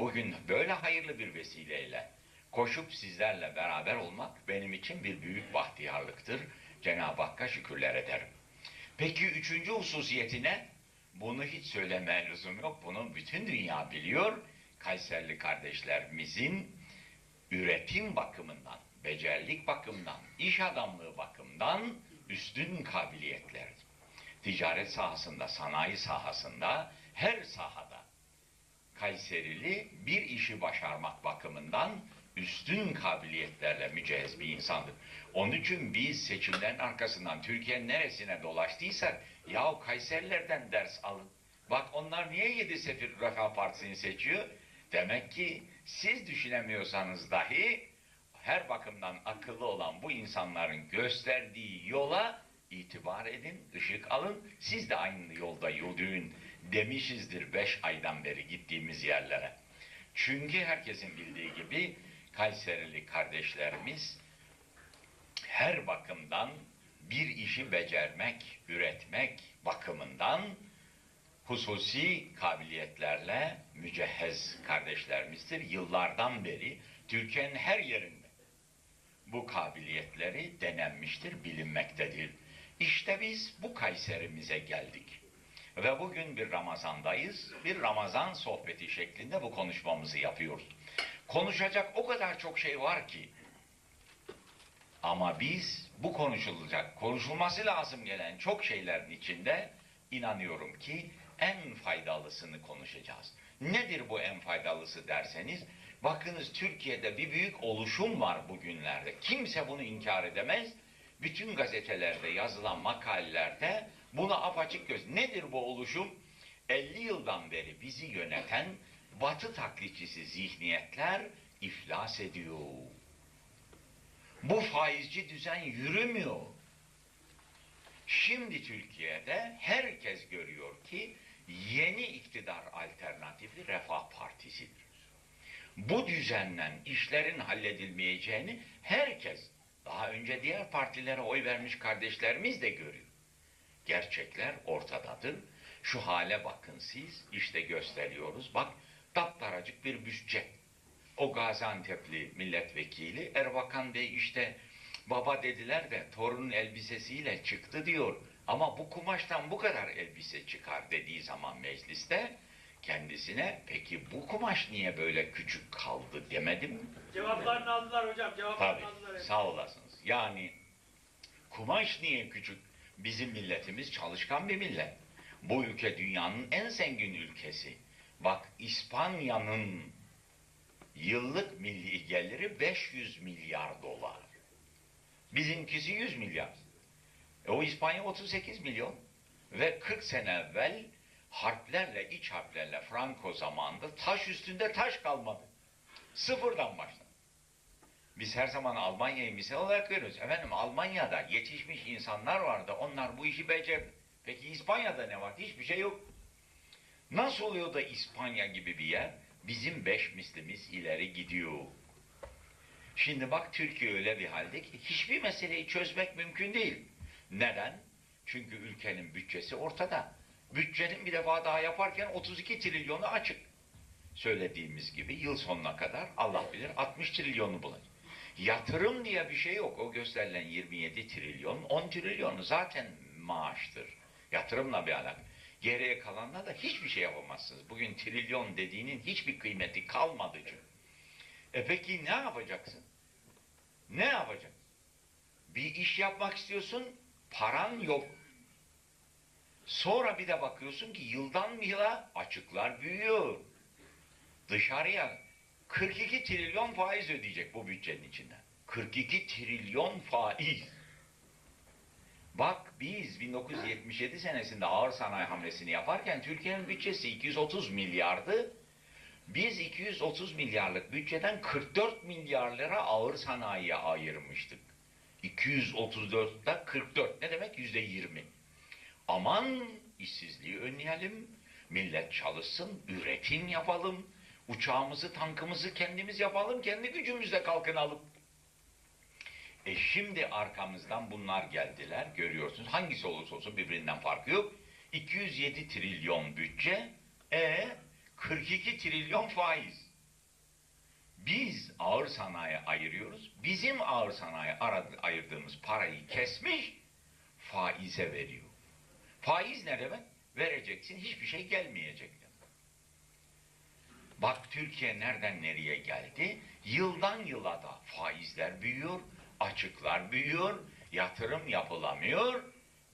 bugün böyle hayırlı bir vesileyle koşup sizlerle beraber olmak benim için bir büyük bahtiyarlıktır. Cenab-ı Hakk'a şükürler ederim. Peki üçüncü hususiyeti ne? Bunu hiç söylemeye lüzum yok. Bunu bütün dünya biliyor. Kayserli kardeşlerimizin üretim bakımından, becerlik bakımından, iş adamlığı bakımından üstün kabiliyetler. Ticaret sahasında, sanayi sahasında, her sahada Kayserili bir işi başarmak bakımından üstün kabiliyetlerle mücehhez bir insandır. Onun için biz seçimlerin arkasından Türkiye'nin neresine dolaştıysak yahu Kayserilerden ders alın. Bak onlar niye yedi sefir Refah Partisi'ni seçiyor? Demek ki siz düşünemiyorsanız dahi her bakımdan akıllı olan bu insanların gösterdiği yola itibar edin, ışık alın. Siz de aynı yolda yürüyün demişizdir beş aydan beri gittiğimiz yerlere. Çünkü herkesin bildiği gibi Kayserili kardeşlerimiz her bakımdan bir işi becermek, üretmek bakımından hususi kabiliyetlerle mücehhez kardeşlerimizdir. Yıllardan beri Türkiye'nin her yerinde bu kabiliyetleri denenmiştir, bilinmektedir. İşte biz bu Kayserimize geldik. Ve bugün bir Ramazandayız. Bir Ramazan sohbeti şeklinde bu konuşmamızı yapıyoruz. Konuşacak o kadar çok şey var ki. Ama biz bu konuşulacak, konuşulması lazım gelen çok şeylerin içinde inanıyorum ki en faydalısını konuşacağız. Nedir bu en faydalısı derseniz, bakınız Türkiye'de bir büyük oluşum var bugünlerde. Kimse bunu inkar edemez. Bütün gazetelerde yazılan makalelerde buna apaçık göz. Nedir bu oluşum? 50 yıldan beri bizi yöneten batı taklitçisi zihniyetler iflas ediyor. Bu faizci düzen yürümüyor. Şimdi Türkiye'de herkes görüyor ki yeni iktidar alternatifi Refah Partisi'dir. Bu düzenle işlerin halledilmeyeceğini herkes, daha önce diğer partilere oy vermiş kardeşlerimiz de görüyor. Gerçekler ortadadır. Şu hale bakın siz, işte gösteriyoruz. Bak, taptaracık bir bütçe. O Gaziantep'li milletvekili Erbakan Bey işte baba dediler de torunun elbisesiyle çıktı diyor. Ama bu kumaştan bu kadar elbise çıkar dediği zaman mecliste kendisine peki bu kumaş niye böyle küçük kaldı demedim? Cevaplarını aldılar hocam. Cevaplarını aldılar. Sağ olasınız. Yani kumaş niye küçük? Bizim milletimiz çalışkan bir millet. Bu ülke dünyanın en zengin ülkesi. Bak İspanya'nın yıllık milli geliri 500 milyar dolar. Bizimkisi 100 milyar. E o İspanya 38 milyon. Ve 40 sene evvel harplerle, iç harplerle Franco zamanında taş üstünde taş kalmadı. Sıfırdan başladı. Biz her zaman Almanya'yı misal olarak görüyoruz. Efendim Almanya'da yetişmiş insanlar vardı. Onlar bu işi becerdi. Peki İspanya'da ne var? Hiçbir şey yok. Nasıl oluyor da İspanya gibi bir yer bizim beş mislimiz ileri gidiyor? Şimdi bak Türkiye öyle bir halde ki hiçbir meseleyi çözmek mümkün değil. Neden? Çünkü ülkenin bütçesi ortada. Bütçenin bir defa daha yaparken 32 trilyonu açık. Söylediğimiz gibi yıl sonuna kadar Allah bilir 60 trilyonu bulacak. Yatırım diye bir şey yok. O gösterilen 27 trilyon, 10 trilyonu zaten maaştır. Yatırımla bir alakalı. Geriye kalanla da hiçbir şey yapamazsınız. Bugün trilyon dediğinin hiçbir kıymeti kalmadı çünkü. E peki ne yapacaksın? Ne yapacaksın? Bir iş yapmak istiyorsun, paran yok. Sonra bir de bakıyorsun ki yıldan yıla açıklar büyüyor. Dışarıya 42 trilyon faiz ödeyecek bu bütçenin içinden. 42 trilyon faiz. Bak biz 1977 senesinde ağır sanayi hamlesini yaparken Türkiye'nin bütçesi 230 milyardı. Biz 230 milyarlık bütçeden 44 milyar lira ağır sanayiye ayırmıştık. 234'te 44 ne demek? Yüzde 20. Aman işsizliği önleyelim, millet çalışsın, üretim yapalım, uçağımızı, tankımızı kendimiz yapalım, kendi gücümüzle kalkınalım. E şimdi arkamızdan bunlar geldiler, görüyorsunuz. Hangisi olursa olsun birbirinden farkı yok. 207 trilyon bütçe, e 42 trilyon faiz. Biz ağır sanayi ayırıyoruz. Bizim ağır sanayi ayırdığımız parayı kesmiş, faize veriyor. Faiz ne demek? Vereceksin, hiçbir şey gelmeyecek. Bak Türkiye nereden nereye geldi? Yıldan yıla da faizler büyüyor, açıklar büyüyor, yatırım yapılamıyor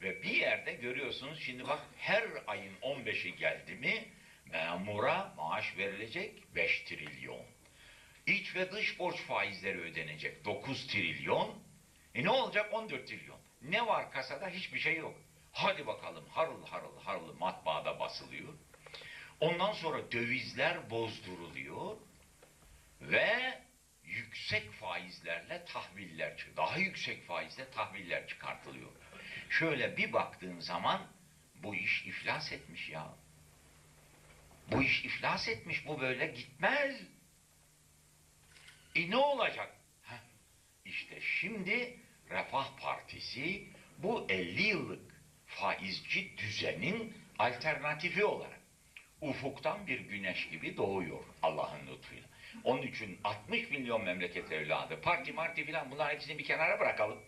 ve bir yerde görüyorsunuz şimdi bak her ayın 15'i geldi mi memura maaş verilecek 5 trilyon. İç ve dış borç faizleri ödenecek 9 trilyon. E ne olacak 14 trilyon. Ne var kasada? Hiçbir şey yok. Hadi bakalım harıl harıl harıl matbaada basılıyor. Ondan sonra dövizler bozduruluyor ve yüksek faizlerle tahviller daha yüksek faizle tahviller çıkartılıyor. Şöyle bir baktığın zaman bu iş iflas etmiş ya. Bu iş iflas etmiş. Bu böyle gitmez. E ne olacak? Heh, işte şimdi Refah Partisi bu 50 yıllık faizci düzenin alternatifi olarak ufuktan bir güneş gibi doğuyor Allah'ın lütfuyla. Onun için 60 milyon memleket evladı, parti marti filan bunlar hepsini bir kenara bırakalım.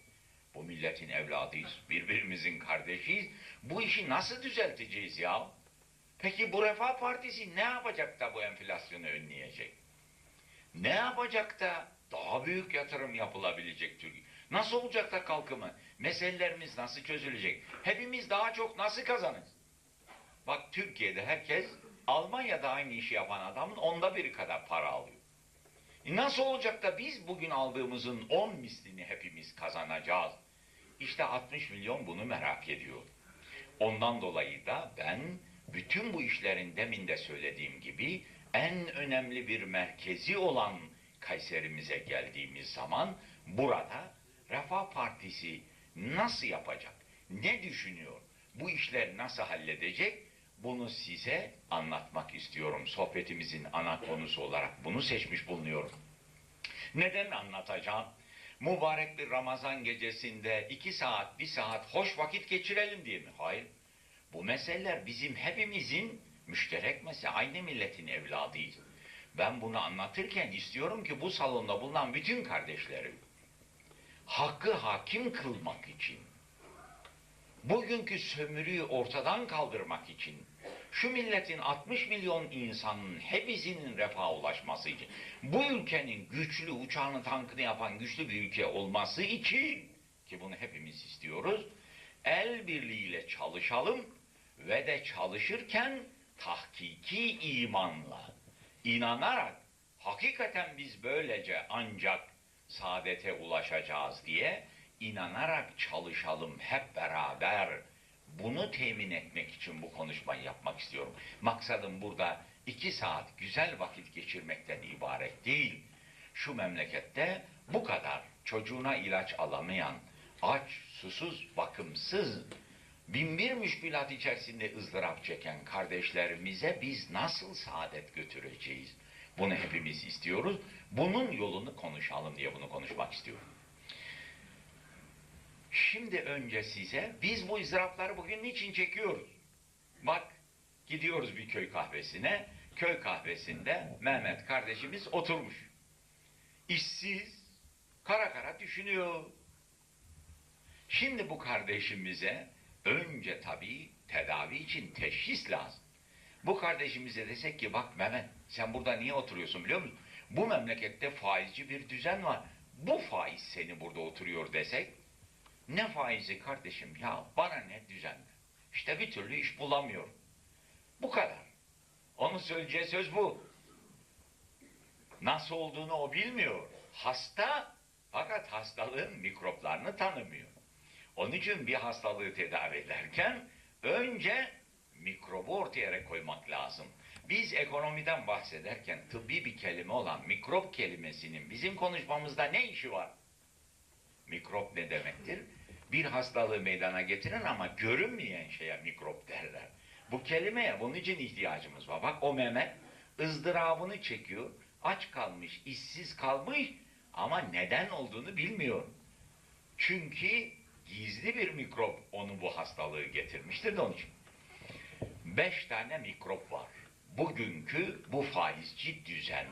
Bu milletin evladıyız, birbirimizin kardeşiyiz. Bu işi nasıl düzelteceğiz ya? Peki bu Refah Partisi ne yapacak da bu enflasyonu önleyecek? Ne yapacak da daha büyük yatırım yapılabilecek Türkiye? Nasıl olacak da kalkımı? Meselelerimiz nasıl çözülecek? Hepimiz daha çok nasıl kazanırız? Bak Türkiye'de herkes Almanya'da aynı işi yapan adamın onda biri kadar para alıyor. E nasıl olacak da biz bugün aldığımızın on mislini hepimiz kazanacağız? İşte 60 milyon bunu merak ediyor. Ondan dolayı da ben bütün bu işlerin demin de söylediğim gibi en önemli bir merkezi olan Kayserimize geldiğimiz zaman burada Refah Partisi nasıl yapacak? Ne düşünüyor? Bu işler nasıl halledecek? Bunu size anlatmak istiyorum. Sohbetimizin ana konusu olarak bunu seçmiş bulunuyorum. Neden anlatacağım? Mübarek bir Ramazan gecesinde iki saat, bir saat hoş vakit geçirelim diye mi? Hayır. Bu meseleler bizim hepimizin müşterek mesele. Aynı milletin evladıyız. Ben bunu anlatırken istiyorum ki bu salonda bulunan bütün kardeşlerim hakkı hakim kılmak için bugünkü sömürüyü ortadan kaldırmak için şu milletin 60 milyon insanın hepsinin refaha ulaşması için bu ülkenin güçlü uçağını tankını yapan güçlü bir ülke olması için ki bunu hepimiz istiyoruz el birliğiyle çalışalım ve de çalışırken tahkiki imanla inanarak hakikaten biz böylece ancak saadete ulaşacağız diye inanarak çalışalım hep beraber. Bunu temin etmek için bu konuşmayı yapmak istiyorum. Maksadım burada iki saat güzel vakit geçirmekten ibaret değil. Şu memlekette bu kadar çocuğuna ilaç alamayan, aç, susuz, bakımsız, binbir müşkülat içerisinde ızdırap çeken kardeşlerimize biz nasıl saadet götüreceğiz? Bunu hepimiz istiyoruz. Bunun yolunu konuşalım diye bunu konuşmak istiyorum. Şimdi önce size biz bu ızdırapları bugün niçin çekiyoruz? Bak gidiyoruz bir köy kahvesine. Köy kahvesinde Mehmet kardeşimiz oturmuş. İşsiz, kara kara düşünüyor. Şimdi bu kardeşimize önce tabii tedavi için teşhis lazım. Bu kardeşimize desek ki bak Mehmet sen burada niye oturuyorsun biliyor musun? Bu memlekette faizci bir düzen var. Bu faiz seni burada oturuyor desek ne faizi kardeşim ya bana ne düzen İşte bir türlü iş bulamıyorum. Bu kadar. Onun söyleyeceği söz bu. Nasıl olduğunu o bilmiyor. Hasta fakat hastalığın mikroplarını tanımıyor. Onun için bir hastalığı tedavi ederken önce mikrobu ortaya koymak lazım. Biz ekonomiden bahsederken tıbbi bir kelime olan mikrop kelimesinin bizim konuşmamızda ne işi var? Mikrop ne demektir? Bir hastalığı meydana getiren ama görünmeyen şeye mikrop derler. Bu kelimeye bunun için ihtiyacımız var. Bak o Mehmet ızdırabını çekiyor. Aç kalmış, işsiz kalmış ama neden olduğunu bilmiyor. Çünkü gizli bir mikrop onu bu hastalığı getirmiştir de onun için. Beş tane mikrop var. Bugünkü bu faizci düzende.